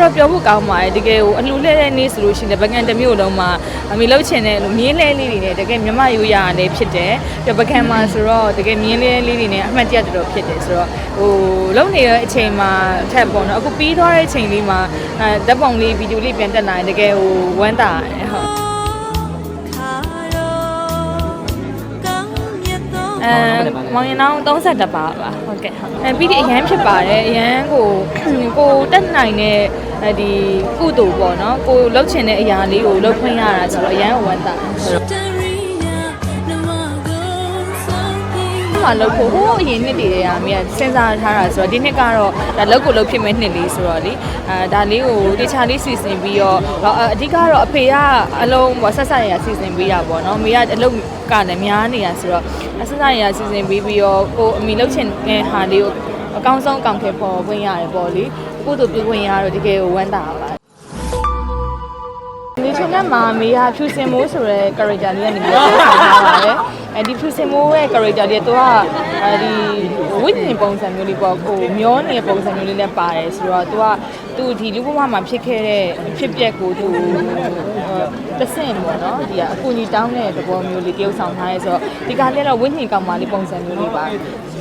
တော်တော်ပြောဖို့ကောင်းပါတယ်တကယ်ကိုအလှလဲတဲ့နေ့ဆိုလို့ရှိရင်လည်းပကံတစ်မျိုးလုံးမှာအမေလှုပ်ချင်တဲ့မြင်းလဲလေးတွေနဲ့တကယ်မြမရိုးရာလည်းဖြစ်တယ်ပြပကံမှာဆိုတော့တကယ်မြင်းလဲလေးတွေနဲ့အမှတ်တရတော်တော်ဖြစ်တယ်ဆိုတော့ဟိုလုံနေတဲ့အချိန်မှာထက်ပေါ့နော်အခုပြီးသွားတဲ့အချိန်လေးမှာအဲဓာတ်ပုံလေးဗီဒီယိုလေးပြန်တက်လာရင်တကယ်ဟိုဝမ်းသာတယ်ဟုတ်အဲမောင်ရင်အောင်32ပါပါဟုတ်ကဲ့ဟုတ်အဲပြီးဒီအရန်ဖြစ်ပါတယ်အရန်ကိုကိုတက်နိုင်တဲ့ အဲဒီကုသိုလ်ပေါ့နော်ကိုလှုပ်ချင်တဲ့အရာလေးကိုလှုပ်ခွင့်ရတာဆိုတော့အရန်ဝမ်းသာမလောက်ဖို့ဟိုးအရင်နှစ်တည်းတည်းကအမေကစဉ်းစားထားတာဆိုတော့ဒီနှစ်ကတော့ဒါလောက်ကိုလောက်ဖြစ်မဲ့နှစ်လေးဆိုတော့လေအဲဒါလေးကိုတခြားလေးစီစဉ်ပြီးတော့အဓိကတော့အဖေကအလုံးပေါ့ဆက်ဆက်ရရစီစဉ်ပေးတာပေါ့နော်အမေကအလုံးကလည်းများနေတာဆိုတော့ဆက်ဆက်ရရစီစဉ်ပေးပြီးတော့ကိုအမေလှုပ်ချင်တဲ့ဟာလေးကိုအကောင်းဆုံးကောင်းခဲ့ပေါ်ဝင်ရတယ်ပေါ့လေ ကုသိုလ်ပြုဝင်ရတော့တကယ်ကိုဝမ်းသာပါဒီချုံကမှာမေဟာဖြူစင်မိုးဆိုတဲ့ character လေးကနေပြီးတော့ဆက်ထားပါတယ်အဲဒီဖြူစင်မိုးရဲ့ character လေးကသူကအဲဒီဝိညာဉ်ပုံစံမျိုးလေးပေါ့ဟိုမျောနေတဲ့ပုံစံမျိုးလေးနဲ့ပါတယ်ဆိုတော့သူကသူဒီလူဘဝမှာဖြစ်ခဲ့တဲ့ဖြစ်ပျက်ကိုသူတဆင့်ပေါ့နော်ဒီကအကူကြီးတောင်းတဲ့သဘောမျိုးလေးတရုပ်ဆောင်ထားရဲဆိုတော့ဒီကလေးတော့ဝိညာဉ်ကောင်မလေးပုံစံမျိုးလေးပါ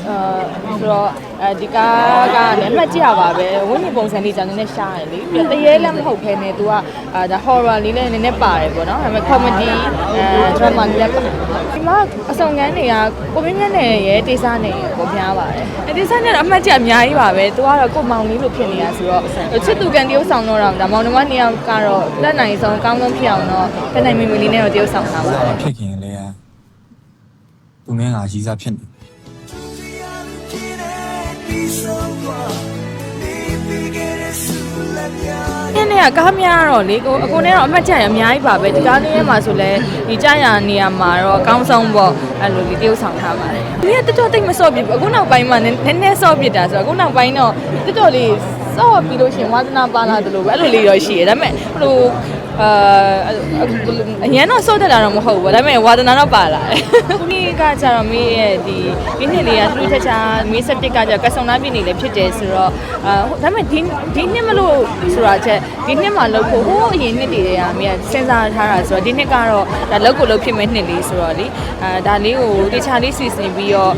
အဲဆိုတော့အဲဒီကားကလည်းအမှတ်ကြရပါပဲဝိညာဉ်ပုံစံလေးကြောင့်နည်းနည်းရှားတယ်လေပြီးတော့တရေလည်းမဟုတ်ခဲနဲ့ तू ကအာဒါ horror လေးလည်းနည်းနည်းပါတယ်ပေါ့နော်ဒါပေမဲ့ comedy အဲ drama လေးလည်းပါတယ်ဒီမှာအစုံကန်းတွေကကိုမင်းမြတ်နဲ့ရဲ့တေးစားနေကိုများပါတယ်အတေးစားနဲ့တော့အမှတ်ကြအများကြီးပါပဲ तू ကတော့ကိုမောင်လေးလိုဖြစ်နေတာဆိုတော့ချစ်သူကန်တရုပ်ဆောင်တော့ဒါမောင်နှမနှစ်ယောက်ကတော့လက်နိုင်ဆုံးအကောင်းဆုံးဖြစ်အောင်တော့လက်နိုင်မီမီလေးနဲ့တော့တရုပ်ဆောင်ထားပါတယ်ဖြစ်ခင်လည်းသူနဲ့ငါရီးစားဖြစ်နေ။ နေ့နေ့ကကားများတော့လေကိုအကိုနဲ့တော့အမှတ်ကျရအများကြီးပါပဲဒီကားလေးထဲမှာဆိုလဲဒီကြာရနေရာမှာတော့အကောင်းဆုံးပေါ့အဲ့လိုလေးတရုပ်ဆောင်ထားပါတယ်။ဒီကတော်တော်တိတ်မစော့ပြဘူးအခုနောက်ပိုင်းမှာနည်းနည်းစော့ပြတာဆိုတော့အခုနောက်ပိုင်းတော့တော်တော်လေးစော့ပြီးလို့ရှိရင်ဝါသနာပါလာတယ်လို့ပဲအဲ့လိုလေးတော့ရှိရဒါပေမဲ့ဟို အာအရင်တော့စော့တက်တာတော့မဟုတ်ဘူးဒါပေမဲ့ဝါသနာတော့ပါလာတယ်။ခုနေ့ကကျတော့မေးရဲ့ဒီဒီနှစ်လေးကသူတို့ချက်ချာမေးစက်တစ်ကကျကဆုံနာပြည့်နေလေဖြစ်တယ်ဆိုတော့အာဒါပေမဲ့ဒီဒီနှစ်မလို့ဆိုတာချက်ဒီနှစ်မှာလောက်ဖို့ဟိုးအရင်နှစ်တည်းတည်းကအမေကစဉ်းစားထားတာဆိုတော့ဒီနှစ်ကတော့ဒါလောက်ကိုလောက်ဖြစ်မဲ့နှစ်လေးဆိုတော့လေအာဒါလေးကိုတခြားလေးစီစဉ်ပြီးတော့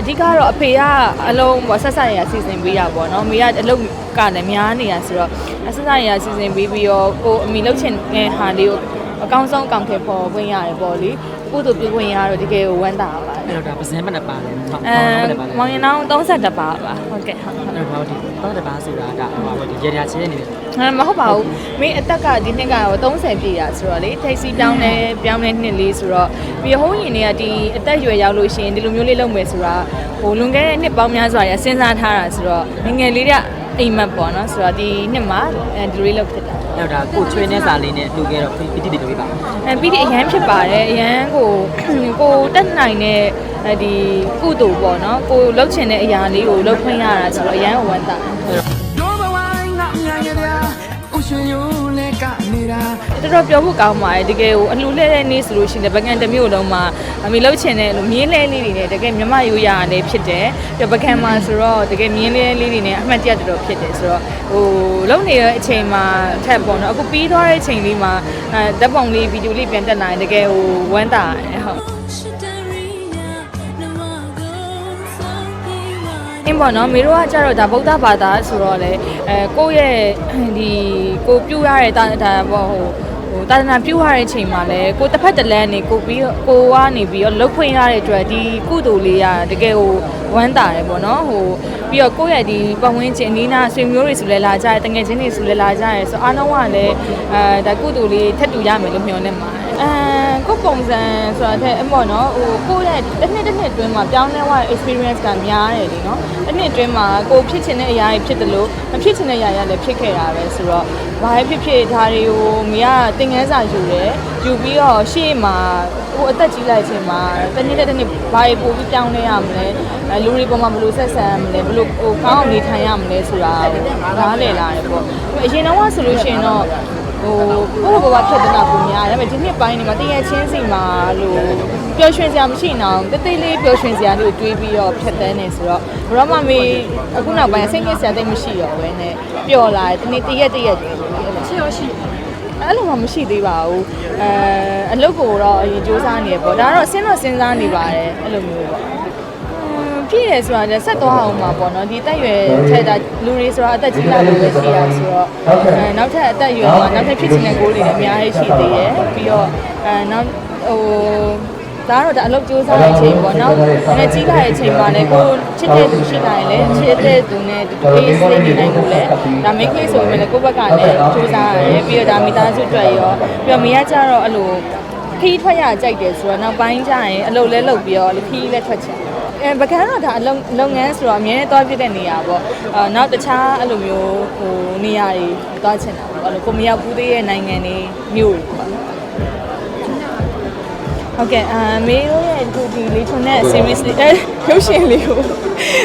အဓိကတော့အဖေကအလုံးပေါ့ဆက်ဆက်ရရစီစဉ်ပေးတာပေါ့နော်အမေကအလုံးကလည်းများနေတာဆိုတော့ဆက်ဆက်ရရစီစဉ်ပေးပြီးတော့ကိုအမေလှုပ်ချင်တဲ့ဟာလေးကိုအကောင်းဆုံးကောင်းခဲ့ပေါ်ဝင်ရတယ်ပေါ့လေကုသိုလ်ပြုဝင်ရတော့တကယ်ကိုဝမ်းသာပါအဲ့တော့ဒါပစံမနဲ့ပါလဲဟုတ်အဲပါလဲမောင်ရင်အောင်32ပါပါဟုတ်ကဲ့ဟုတ်ဟုတ်အဲ့တော့ဒီတော့တပါဆိုတာကဟိုပါဒီရေရာချင်းနေတယ်အဲမဟုတ်ပါဘူးမင်းအသက်ကဒီနှစ်ကတော့30ပြည့်တာဆိုတော့လေထိတ်စီပြောင်းလဲပြောင်းလဲနှစ်လေးဆိုတော့ပြီးဟိုးရင်တွေကဒီအသက်အရွယ်ရောက်လို့ရှိရင်ဒီလိုမျိုးလေးလုပ်မယ်ဆိုတာဟိုလွန်ခဲ့တဲ့နှစ်ပေါင်းများစွာရစဉ်းစားထားတာဆိုတော့ငယ်ငယ်လေးတွေက အိမ်မက်ပေါ့နော်ဆိုတော့ဒီနှစ်မှာအဲဒီလိုလေးလုပ်ဖြစ်တာအဲ့တော့ဒါကိုချွေးနေစာလေးနဲ့လှူခဲ့တော့ပီတိတိလေးပါအဲပြီးဒီအရန်ဖြစ်ပါတယ်အရန်ကိုကိုတက်နိုင်တဲ့အဲဒီကုသိုလ်ပေါ့နော်ကိုလှုပ်ချင်တဲ့အရာလေးကိုလှုပ်ခွင့်ရတာဆိုတော့အရန်ဝမ်းသာတယ်တို့ဘဝငါမြန်ကြဗျာဥရှင်ယုံနဲ့ကနေ တာတော်တော်ပြောဖို့ကောင်းပါတယ်တကယ်ကိုအလှလဲတဲ့နေ့ဆိုလို့ရှိရင်လည်းပကံတစ်မျိုးလုံးမှာအမေလှုပ်ချင်တဲ့မြင်းလဲလေးတွေနဲ့တကယ်မြမရိုးရာလည်းဖြစ်တယ်ပြပကံမှာဆိုတော့တကယ်မြင်းလဲလေးတွေနဲ့အမှတ်တရတော်တော်ဖြစ်တယ်ဆိုတော့ဟိုလုံနေတဲ့အချိန်မှာထက်ပေါ့နော်အခုပြီးသွားတဲ့အချိန်လေးမှာအဲဓာတ်ပုံလေးဗီဒီယိုလေးပြန်တက်လာရင်တကယ်ဟိုဝမ်းသာတယ်ဟုတ် အင်းပေါ့နော်မေတို့ကကြတော့ဒါဗုဒ္ဓဘာသာဆိုတော့လေအဲကိုယ့်ရဲ့ဒီကိုပြုရတဲ့တာဒါပေါ့ဟိုဟိုတာသနာပြုရတဲ့အချိန်မှာလဲကိုတစ်ဖက်တစ်လမ်းနေကိုပြီးကိုကနေပြီးတော့လှုပ်ခွင့်ရတဲ့အတွက်ဒီကုသိုလ်လေးရတကယ်ဟိုဝမ်းသာတယ်ပေါ့နော်ဟိုပြီးတော့ကိုယ့်ရဲ့ဒီပတ်ဝန်းကျင်အနီးနားဆွေမျိုးတွေဆိုလဲလာကြတယ်တငယ်ချင်းတွေဆိုလဲလာကြတယ်ဆိုအားလုံးကလည်းအဲဒါကုသိုလ်လေးထပ်တူရမယ်လို့မျှော်လင့်ပါတယ်အဲ ကိုယ့်ပုံစံဆိုတာတဲ့အမော့နော်ဟိုကိုယ့်ရဲ့တစ်နှစ်တစ်နှစ်အတွင်းမှာပြောင်းလဲသွားတဲ့ experience ကများတယ်လीနော်တစ်နှစ်အတွင်းမှာကိုဖြစ်ချင်တဲ့အရာတွေဖြစ်တယ်လို့မဖြစ်ချင်တဲ့အရာတွေလည်းဖြစ်ခဲ့တာပဲဆိုတော့ဘာပဲဖြစ်ဖြစ်ဒါတွေကိုမိကသင်ခန်းစာယူတယ်ယူပြီးတော့ရှေ့မှာဟိုအသက်ကြီးလိုက်ချိန်မှာတစ်နှစ်တစ်နှစ်ဘာတွေပို့ပြီးပြောင်းလဲရမလဲအဲလူတွေပေါ်မှာဘယ်လိုဆက်ဆံရမလဲဘယ်လိုဟိုကောင်းအောင်နေထိုင်ရမလဲဆိုတာနားလည်လာတယ်ပေါ့အရင်တော့ဆိုလို့ရှိရင်တော့ ဟိုဘိုးဘွားဖြတ်တနာပုံများဒါပေမဲ့ဒီနှစ်ပိုင်းနေမှာတရချင်းစိတ်မှာလို့ပျော်ရွှင်စရာမရှိနေအောင်တိတ်တိတ်လေးပျော်ရွှင်စရာလေးကိုတွေးပြီးတော့ဖြတ်တန်းနေဆိုတော့ဘရောမမေအခုနောက်ပိုင်းစိတ်ညစ်စရာတိတ်မရှိတော့ဘဲနဲ့ပျော်လာတယ်တနေ့တရက်တရက်ချစ်ရောရှိအဲ့လိုမှမရှိသေးပါဘူးအဲအလုပ်ကိုတော့အရင်စူးစမ်းနေရပေါ့ဒါကတော့စဉ်းတော့စဉ်းစားနေပါတယ်အဲ့လိုမျိုးပေါ့ ပြည့်တယ်ဆိုတာလည်းဆက်သွားအောင်မှာပေါ့နော်ဒီတက်ရွယ်ထက်တာလူတွေဆိုတာအသက်ကြီးလာလို့ပဲရှိရဆိုတော့အဲနောက်ထပ်အသက်ရွယ်မှာနောက်ထပ်ဖြစ်ချင်တဲ့ကိုယ်တွေလည်းအများကြီးရှိသေးတယ်ပြီးတော့အဲနောက်ဟိုဒါကတော့ဒါအလုပ်စူးစမ်းတဲ့အချိန်ပေါ့နော်။နဲ့ကြီးလာတဲ့အချိန်မှာလည်းကိုချစ်တဲ့သူရှိလာရင်လည်းချစ်တဲ့သူနဲ့တူတူလေးစိတ်နေနိုင်လို့လည်းဒါမိတ်ကလေးဆိုပေမဲ့လည်းကိုယ့်ဘက်ကလည်းစူးစမ်းရတယ်ပြီးတော့ဒါမိသားစုအတွက်ရောပြီးတော့မိရကြတော့အဲ့လို ခီးထွက်ရကြိုက်တယ်ဆိုတော့နောက်ပိုင်းကျရင်အလုပ်လဲလုပ်ပြီးတော့ခီးလဲထွက်ချင်အဲပကန်းတော့ဒါအလုပ်လုပ်ငန်းဆိုတော့အများနဲ့တွားပြတဲ့နေရာပေါ့အာနောက်တခြားအဲ့လိုမျိုးဟိုနေရာတွေတွားချင်တာပေါ့အဲ့လိုကိုမရောက်ဘူးသေးတဲ့နိုင်ငံတွေမြို့တွေပေါ့ဟုတ်ကဲ့အာမေတို့ရဲ့ဒီဒီလေးထုံတဲ့ series လေးအဲရုပ်ရှင်လေးကို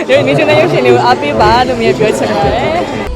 ဒီလေးထုံတဲ့ရုပ်ရှင်လေးကိုအားပေးပါလို့မြင်ပြောချင်ပါတယ်